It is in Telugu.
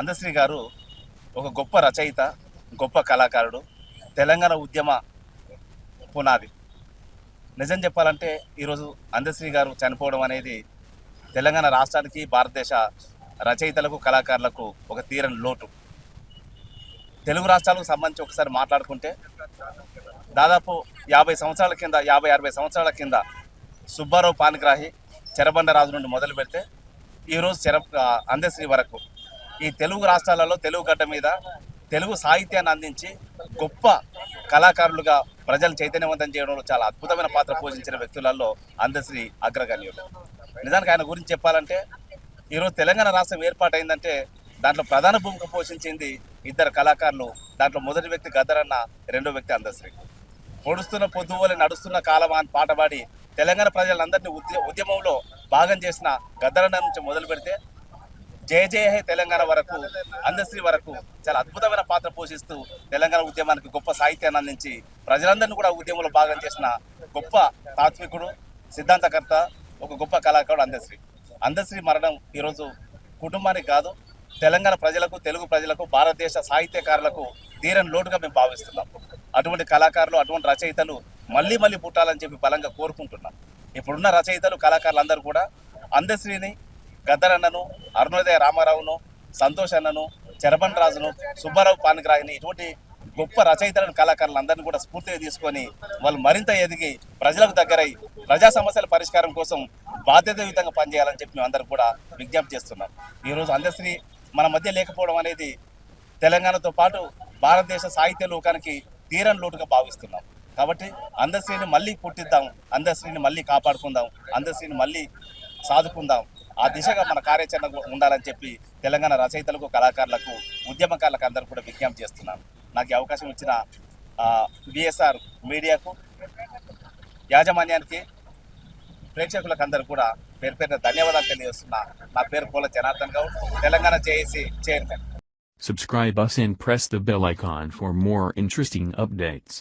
అందశ్రీ గారు ఒక గొప్ప రచయిత గొప్ప కళాకారుడు తెలంగాణ ఉద్యమ పునాది. నిజం చెప్పాలంటే ఈరోజు అందశ్రీ గారు చనిపోవడం అనేది తెలంగాణ రాష్ట్రానికి భారతదేశ రచయితలకు కళాకారులకు ఒక తీరని లోటు. తెలుగు రాష్ట్రాలకు సంబంధించి ఒకసారి మాట్లాడుకుంటే దాదాపు యాభై సంవత్సరాల కింద యాభై అరవై సంవత్సరాల కింద సుబ్బారావు పానిగ్రాహి చెరబండరాజు నుండి మొదలు పెడితే ఈరోజు చెర అందశ్రీ వరకు ఈ తెలుగు రాష్ట్రాలలో తెలుగు గడ్డ మీద తెలుగు సాహిత్యాన్ని అందించి గొప్ప కళాకారులుగా ప్రజలు చైతన్యవంతం చేయడంలో చాలా అద్భుతమైన పాత్ర పోషించిన వ్యక్తులలో అందశ్రీ అగ్రగణ్యుడు నిజానికి ఆయన గురించి చెప్పాలంటే ఈరోజు తెలంగాణ రాష్ట్రం ఏర్పాటైందంటే దాంట్లో ప్రధాన భూమిక పోషించింది ఇద్దరు కళాకారులు దాంట్లో మొదటి వ్యక్తి గద్దరన్న రెండో వ్యక్తి అందశ్రీ. పొడుస్తున్న పొద్దువోలే నడుస్తున్న కాలం అని పాట పాడి తెలంగాణ ప్రజలందరినీ ఉద్య ఉద్యమంలో భాగం చేసిన గద్దరన్న నుంచి మొదలు పెడితే జయ జయ హే తెలంగాణ వరకు అందశ్రీ వరకు చాలా అద్భుతమైన పాత్ర పోషిస్తూ తెలంగాణ ఉద్యమానికి గొప్ప సాహిత్యాన్ని అందించి ప్రజలందరినీ కూడా ఉద్యమంలో భాగం చేసిన గొప్ప తాత్వికుడు సిద్ధాంతకర్త ఒక గొప్ప కళాకారుడు అందశ్రీ. అందశ్రీ మరణం ఈరోజు కుటుంబానికి కాదు తెలంగాణ ప్రజలకు తెలుగు ప్రజలకు భారతదేశ సాహిత్యకారులకు తీరని లోటుగా మేము భావిస్తున్నాం. అటువంటి కళాకారులు అటువంటి రచయితలు మళ్ళీ మళ్ళీ పుట్టాలని చెప్పి బలంగా కోరుకుంటున్నాం. ఇప్పుడున్న రచయితలు కళాకారులందరూ కూడా అందశ్రీని గద్దరన్నను అరుణోదయ రామారావును సంతోష్ అన్నను చెరబండ రాజును సుబ్బారావు పానిగ్రాహిని ఇటువంటి గొప్ప రచయితలను కళాకారులందరినీ కూడా స్ఫూర్తిగా తీసుకొని వాళ్ళు మరింత ఎదిగి ప్రజలకు దగ్గరై ప్రజా సమస్యల పరిష్కారం కోసం బాధ్యతాయుతంగా పనిచేయాలని చెప్పి మేము అందరం కూడా విజ్ఞప్తి చేస్తున్నాం. ఈరోజు అందశ్రీ మన మధ్య లేకపోవడం అనేది తెలంగాణతో పాటు భారతదేశ సాహిత్య లోకానికి తీరని లోటుగా భావిస్తున్నాం. కాబట్టి అందశ్రీని మళ్ళీ పుట్టిద్దాం అందశ్రీని మళ్ళీ కాపాడుకుందాం అందశ్రీని మళ్ళీ సాధుకుందాం. ఆ దిశగా మన కార్యాచరణ ఉండాలని చెప్పి తెలంగాణ రచయితలకు కళాకారులకు ఉద్యమకారులకు అందరూ కూడా విజ్ఞప్తి చేస్తున్నాను. నాకు అవకాశం ఇచ్చిన విఎస్ఆర్ మీడియాకు యాజమాన్యానికి ప్రేక్షకులకు అందరూ కూడా పేరు పేరున ధన్యవాదాలు తెలియజేస్తున్నా. నా పేరు Pula Janardhan Goud Telangana JAC chairman. Subscribe us and press the bell icon for more interesting updates.